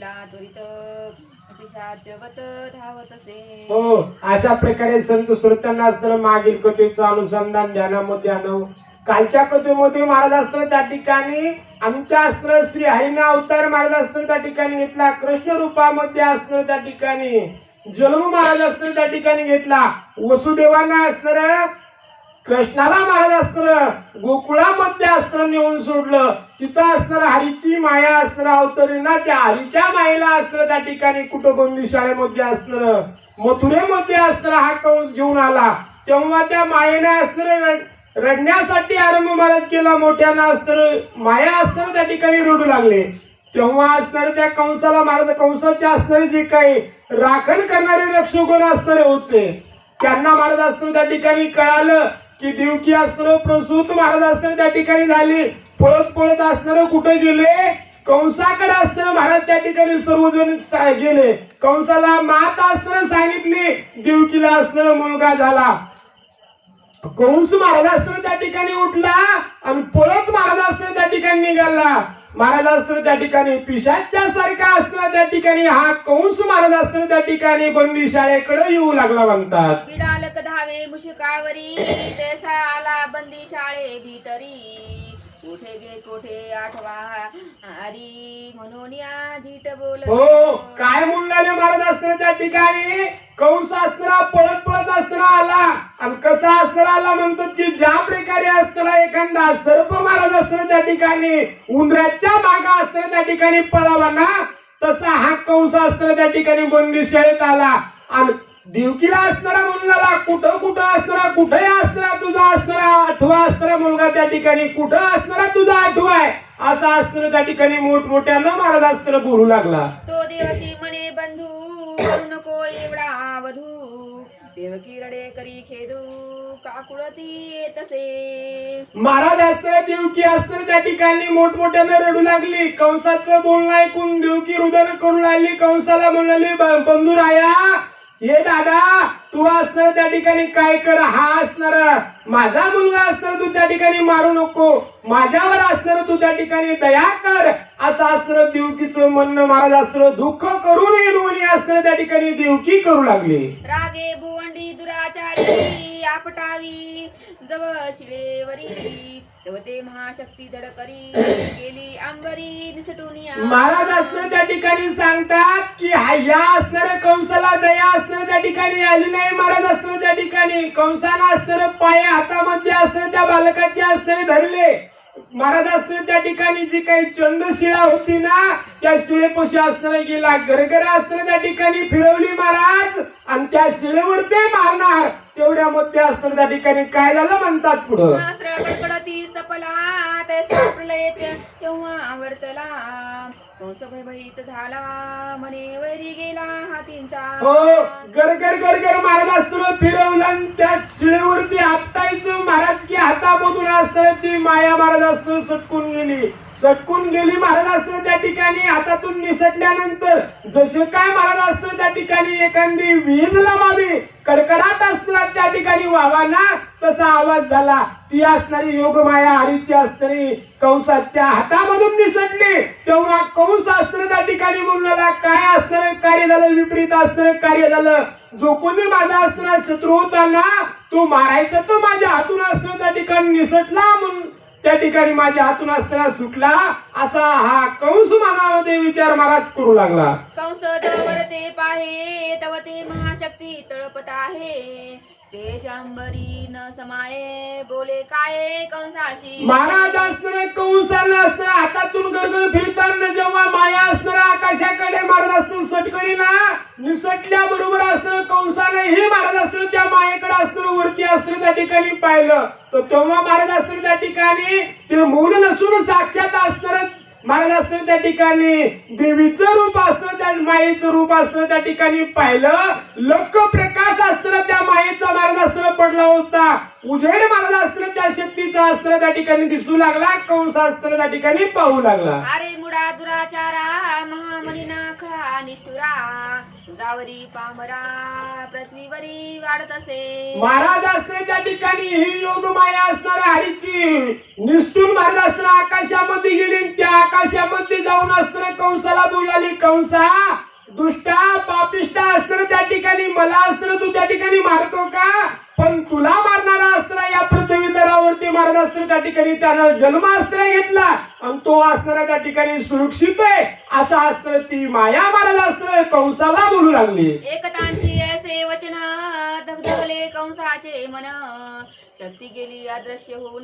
त्वरित पिशाच जगत धावत असे. हो अशा प्रकारे संत श्रोत्यांना असताना मागील कथेचं अनुसंधान ध्यानामध्ये आणव कालच्या कथेमध्ये महाराज असताना त्या ठिकाणी आमच्या अस्त्र श्री हरिना अवतार महाराज असताना त्या ठिकाणी घेतला. कृष्ण रूपामध्ये असणार त्या ठिकाणी जन्म महाराज असताना त्या ठिकाणी घेतला. वसुदेवांना असणार कृष्णाला महाराज असणार गोकुळामध्ये अस्त्र नेऊन सोडलं. तिथं असणार हरीची माया असणार अवतरीना त्या हरीच्या मायेला असणार त्या ठिकाणी कुटुंबंदी शाळेमध्ये असणार मथुरेमध्ये असणार हा कंस घेऊन आला. तेव्हा त्या मायेने असणार रडण्यासाठी आरंभ महाराज केला मोठ्यानं असणार माया असणार त्या ठिकाणी रडू लागले. तेव्हा असणारे त्या कंसाला महाराज कंसाचे असणारे जे काही राखण करणारे रक्षकोण असणारे होते. त्यांना महाराज असणार त्या ठिकाणी कळालं की देवकी असणार प्रसूत महाराज असताना त्या ठिकाणी झाली. पळत पळत असणार कुठे गेले? कंसाकडे असताना महाराज त्या ठिकाणी सर्वजण गेले. कंसाला मात असताना सांगितली देवकीला असताना मुलगा झाला. कंस महाराज असताना त्या ठिकाणी उठला आणि पळत महाराज असताना त्या ठिकाणी निघाला. महाराज असताना त्या ठिकाणी पिशाच्या सारखा असताना त्या ठिकाणी हा कंस महाराज असताना त्या ठिकाणी बंदी शाळेकडे येऊ लागला म्हणतात. बिडालक धावे मुशकावरी तैसा आला बंदी शाळे भीतरी. कोठे गे कोठे आठवा? हरी म्हणून या झीट बोल हो काय म्हणले महाराज असताना त्या ठिकाणी? कंस असताना पळत पळत असताना आला. आणि कसा असताना आला म्हणतात की ज्या प्रकारे असताना एखादा सर्प महाराज असताना त्या ठिकाणी उंदराच्या मागा असताना त्या ठिकाणी पळावा ना तसा हा कंस असताना त्या ठिकाणी बंदी शाळेत आला. आणि देवकीला असणारा मुलगाला कुठं कुठं असणारा कुठे असणारा असणारा आठवा असणारा मुलगा त्या ठिकाणी कुठं असणारा तुझा आठवा आहे? असा असताना त्या ठिकाणी मोठमोठ्यानं महाराज असताना बोलू लागला. तो देवकी म्हणे बंधू करू नको एवढा वधू. देवकी रडे करी खेदू काकुळती येतसे. महाराज असताना देवकी असताना त्या ठिकाणी मोठमोठ्यानं रडू लागली. कंसाचं बोलणं ऐकून देवकी हृदयानं करू लागली. कंसाला म्हणाली "ब- बंधुराया हे दादा तू असणार त्या ठिकाणी काय कर? हा असणार. माझा मुलगा असणार तू त्या ठिकाणी मारू नको. माझ्यावर असणार तू त्या ठिकाणी दया कर. असं असणार देवकीचं म्हणणं महाराज असणार दुःख करू नये असणार त्या ठिकाणी देवकी करू लागली. रागे भुवंडी दुराचारी. आपटावी जव शिळेवरी. ते महाशक्ती धडकरी गेली अंबरी निसटून महाराज असणं त्या ठिकाणी सांगतात की हा- या असणाऱ्या कंसाला दया असणार त्या ठिकाणी आली नाही. महाराज असणं त्या ठिकाणी कंसाला असणार पाय हातामध्ये असणार त्या बालकाचे असणारे धरले. महाराज असणार त्या ठिकाणी जी काही चंडशिळा होती ना त्या शिळेपाशी असणारा गेला. गरगर असणं त्या ठिकाणी फिरवली महाराज. आणि त्या शिळेवर ते मारणार. तेवढ्या मध्ये असणार त्या ठिकाणी काय झालं म्हणतात पुढं. चपला ते- तेव्हा वर्तला कंस भयभीत झाला म्हणे वैरी गेला हातींचा. हो गरगर गरगर महाराज असताना फिरवलं आणि त्या शिळेवरती आपटायचं. महाराज की हातामधून असताना ती माया महाराज असताना सटकून गेली. सटकून गेली महाराजास्त्र त्या ठिकाणी. हातातून निसटल्यानंतर जसे काय महाराजास्त्र त्या ठिकाणी एखादी वीज लावावी. कडकडाट असताना त्या ठिकाणी व्हावा ना तसा आवाज झाला. ती असणारी योगमाया हरीची असणारी कंसाच्या हातामधून निसटली. तेव्हा कंस अस्त्र त्या ठिकाणी म्हणला काय असणार कार्य झालं विपरीत असणार कार्य झालं. जो कोणी माझा असणारा शत्रू होता ना तो मारायचा तो माझ्या हातून असणार त्या ठिकाणी निसटला म्हणून. त्या ठिकाणी माझ्या हातून असताना सुटला असा हा कंस मनामध्ये विचार महाराज करू लागला. कंस जवळ ते पाहे तव ते महाशक्ती तळपत आहे. ते जांबरी न समाये बोले काय कंसाशी? महाराज असणारे कंसाला असणार हातातून गरगर फिरताना जेव्हा माया असणार आकाशाकडे मारत असणार सटकरी ना. निसटल्या बरोबर असणार कंसाने हे मारत असणार त्या मायेकडे असणार वरती असणार त्या ठिकाणी पाहिलं. तर तेव्हा मारत असणार त्या ठिकाणी ते मूल नसून साक्षात असणार महाराज असणार त्या ठिकाणी. देवीचं रूप असतं त्या मायेचं रूप असतं त्या ठिकाणी. पाहिलं लक्क प्रकाश असताना त्या मायेचा मार्गास्त्र पडला होता. उजेड मार्गास्त्र त्या शक्तीचा अस्त्र त्या ठिकाणी. दिसू लागला कंस अस्त्र त्या ठिकाणी पाहू लागला. अरे मुडा दुराचारा महामणी निष्ठुरा तुझावरी पामरा पृथ्वीवरी वाढत असे. महाराज असताना त्या ठिकाणी ही योग माया असणार हरीची. निष्ठून महाराज असताना आकाशामध्ये गेली त्या आकाशामध्ये जाऊन असताना कंसाला बोलाली. कंसा दुष्टा पापिष्टा असताना त्या ठिकाणी मला असताना तू त्या ठिकाणी मारतो का पण तुला मारणारा असताना या पृथ्वी तलावरती त्या ठिकाणी त्यानं जन्म अस्त्र घेतला. आणि तो असणारा त्या ठिकाणी सुरक्षित आहे. असं अस्त्र ती माया मारायला अस्त्र कंसाला बोलू लागली. एकतांची असे वचन धगधगले कंसाचे मन. चलती गेली अदृश्य होऊन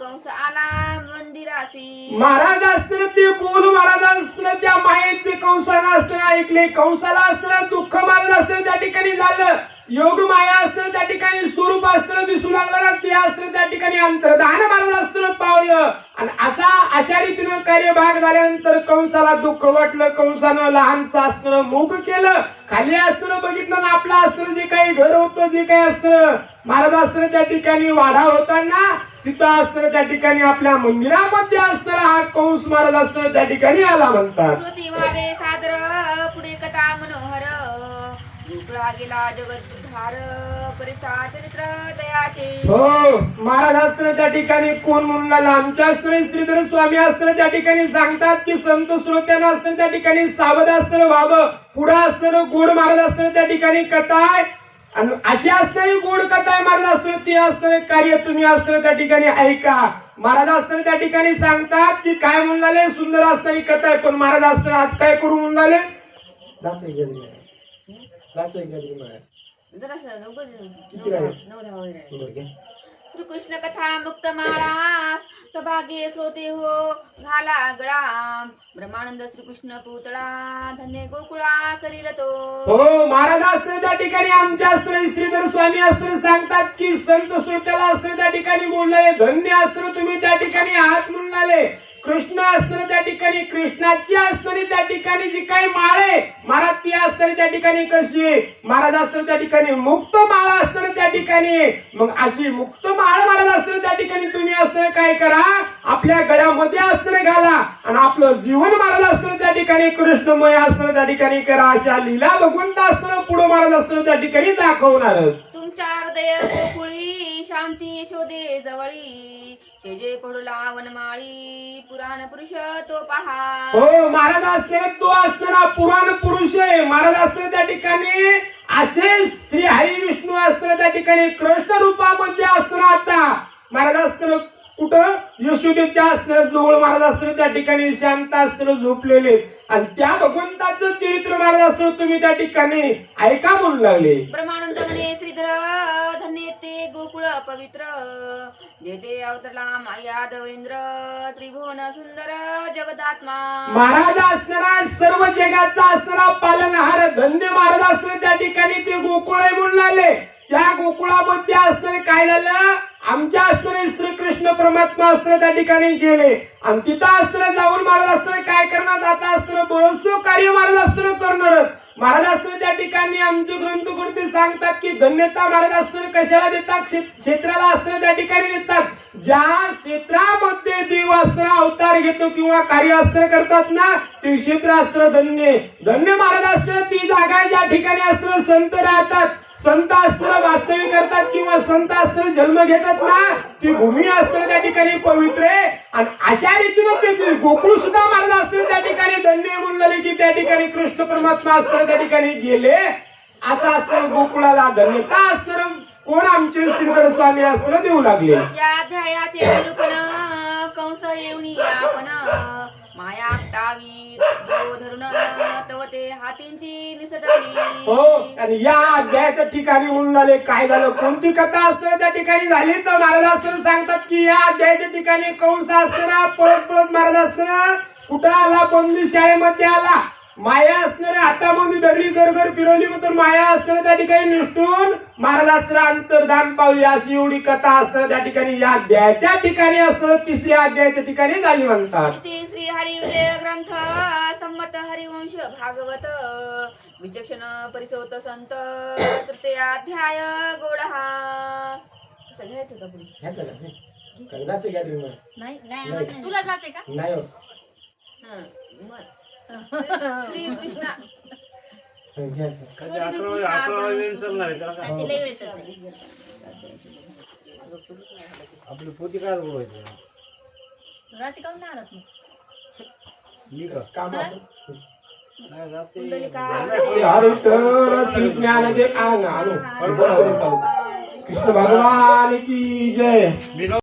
कंस आला मंदिराशी. महाराज असताना ते बोल महाराज असताना त्या मायेचे कंसाला असताना ऐकले कंसाला असताना दुःख महाराज असताना त्या ठिकाणी झालं. योग माया असताना त्या ठिकाणी स्वरूप असताना दिसू लागलं ते असताना त्या ठिकाणी अंतर्धान महाराज असताना पावलं. आणि असा अशा रीतीनं कार्यभाग झाल्यानंतर कंसाला दुःख वाटलं कंसानं लहानसं असणं मोग केलं. खाली असणं बघितलं ना आपलं असणं जे काही घर होतं जे काही असणं महाराज असणं त्या ठिकाणी वाढा होताना तिथं असताना त्या ठिकाणी आपल्या मंदिरामध्ये असताना हा कंस महाराज असताना त्या ठिकाणी आला म्हणतात. गोकुळा गेला परिसा चरित्र दयाचे. हो महाराज असताना त्या ठिकाणी कोण म्हणून लागला आमच्या असताना श्रीधर स्वामी असताना त्या ठिकाणी सांगतात की संत श्रोत्यांना असताना त्या ठिकाणी सावध असताना व्हावं. पुढं असताना गोड महाराज असताना त्या ठिकाणी कथा आहे. आणि अशी असणारी गोड कथा आहे महाराज असताना ती असणारे कार्य तुम्ही असताना त्या ठिकाणी ऐका. महाराज असताना त्या ठिकाणी सांगतात की काय म्हणलाले सुंदर असणारी कथा आहे. पण महाराज असताना आज काय करू म्हणलाले जरासं लवकर किती नऊ? नऊ दहा घे. श्रीकृष्ण कथा मुक्त माळास सभागे श्रोते हो घाला गळा ब्रह्मानंद श्रीकृष्ण पुतळा धन्य गोकुळा करील तो. हो महाराज असताना त्या ठिकाणी आमच्या असताना श्रीधर स्वामी असताना सांगतात की संत श्रोत्याला असताना त्या ठिकाणी बोलले धन्य असताना तुम्ही त्या ठिकाणी आहात म्हणून आले. कृष्ण असताना त्या ठिकाणी कृष्णाची असताना त्या ठिकाणी जी काही माळ आहे महाराज ती असताना त्या ठिकाणी कशी? महाराज असताना त्या ठिकाणी मुक्त माळ असताना त्या ठिकाणी. मग अशी मुक्त माळ महाराज असताना त्या ठिकाणी तुम्ही असताना काय करा? आपल्या गळ्यामध्ये असताना घाला. आणि आपलं जीवन महाराज असताना त्या ठिकाणी कृष्णमय असताना त्या ठिकाणी करा. अशा लीला भगवंत असताना पुढे महाराज असताना त्या ठिकाणी दाखवणार तुमच्या हृदय गोकुळी शांती शोधे जवळी. शेजे पडुला वनमाळी पुराण पुरुष तो पहा. हो महाराज असताना तो असताना पुराण पुरुष आहे. महाराज असताना त्या ठिकाणी असे श्री हरी विष्णू असताना त्या ठिकाणी कृष्ण रूपामध्ये असताना आता महाराज असताना कुठं यशोदेच्या असताना जवळ महाराज असताना त्या ठिकाणी शांत असताना झोपलेले. आणि त्या भगवंताचं चरित्र महाराज असताना तुम्ही त्या ठिकाणी ऐका म्हणू लागले. ब्रह्मानंद म्हणे श्रीधर धन्य ते गोकुळ पवित्र. जेते अवतरला माया देवेंद्र त्रिभुवन सुंदर जगदात्मा. महाराज असणारा सर्व जगाचा असणारा पालनहार धन्य महाराज असताना त्या ठिकाणी ते गोकुळ आहे म्हणून लागले. त्या गोकुळामध्ये असणारे काय झालं? आमच्या असणारे श्रीकृष्ण परमात्मा अस्त्र त्या ठिकाणी गेले. आणि तिथं अस्त्र जाऊन महाराज असताना काय करणार? आता असताना बळसो कार्य महाराज असताना करणारच महाराज असताना त्या ठिकाणी आमचे ग्रंथकृती सांगतात की धन्यता महाराज असताना कशाला देतात? क्षेत्राला असताना त्या ठिकाणी देतात. ज्या क्षेत्रामध्ये देव अस्त्र अवतार घेतो किंवा कार्य अस्त्र करतात ना ते क्षेत्र अस्त्र धन्य. धन्य महाराज असताना ती जागा आहे ज्या ठिकाणी अस्त्र संत राहतात संत अस्त्र वास्तविक करतात किंवा संत अस्त्र जन्म घेतात ना ती भूमी अस्त्र त्या ठिकाणी पवित्र आहे. आणि अशा रीतीनं गोकुळ सुद्धा महाराज अस्त्र त्या ठिकाणी धन्य म्हणले की त्या ठिकाणी कृष्ण परमात्मा अस्त्र त्या ठिकाणी गेले. असं अस्त्र गोकुळाला धन्यता अस्त्र कोण आमचे श्रीधर स्वामी अस्त्र देऊ लागले? या अध्यायाचे निरूपण कंस येऊनी गावी जो धरून तव ते हातींची निसटली हो आणि या अध्यायाच्या ठिकाणी म्हणून झाले काय झालं? कोणती कथा असताना त्या ठिकाणी? झाली तर महाराज असताना सांगतात की या अध्यायाच्या ठिकाणी कंस असताना पळत पळत महाराज असताना कुठं आला? बंदी शाळेमध्ये आला. माया असणाऱ्या हातामध्ये धरली गरगर फिरवली तर माया असताना त्या ठिकाणी निष्ठून महाराज असताना अंतर्धान पावली अशी एवढी कथा असताना त्या ठिकाणी या अध्यायाच्या ठिकाणी असताना तिसऱ्या अध्यायाच्या ठिकाणी झाली म्हणतात. श्री हरी विजय ग्रंथ संमत हरिवंश भागवत विचक्षण परिसोत संत तृतीय अध्याय गोडहा. असं घ्यायचं का पुढे? नाही नाही तुला जायचंय का? नाही हो. हं, आपली पोती काय बोलायचं रात्री काऊन नाही मग मी का काम असं. नाही. कुंडलिका आणू आणू कृष्ण भगवान की जय